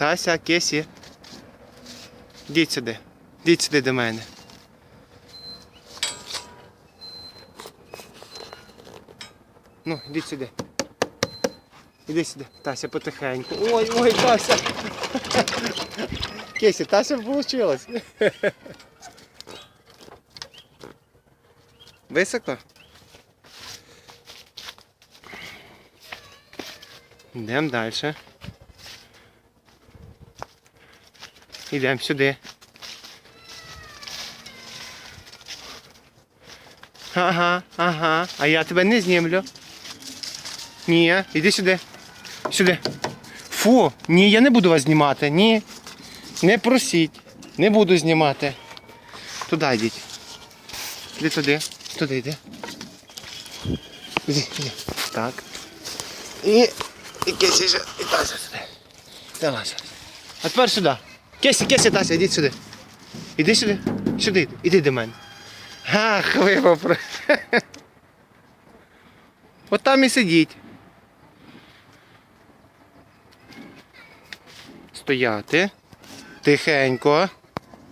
Тася, Кесі. Йдіть сюди. Йдіть сюди до мене. Ну, йдіть сюди. Іди сюди. Тася потихеньку. Ой, ой, Тася. Кесі, Тася вийшло. Високо? Йдемо далі. Йдемо сюди. Ага, ага. А я тебе не знімлю. Ні, іди сюди. Сюди. Фу, ні, я не буду вас знімати. Ні. Не просіть. Не буду знімати. Туди йдіть. Іди туди. Туди йди. Іди, іди. Так. І. І Кесі ще. І Тася сюди. Давай. А тепер сюди. Кесі, Кесі, Тася, йдіть сюди. Іди сюди. Сюди йди. Іди до мене. Ах, ви попри. От там і сидіть. Стояти. Тихенько.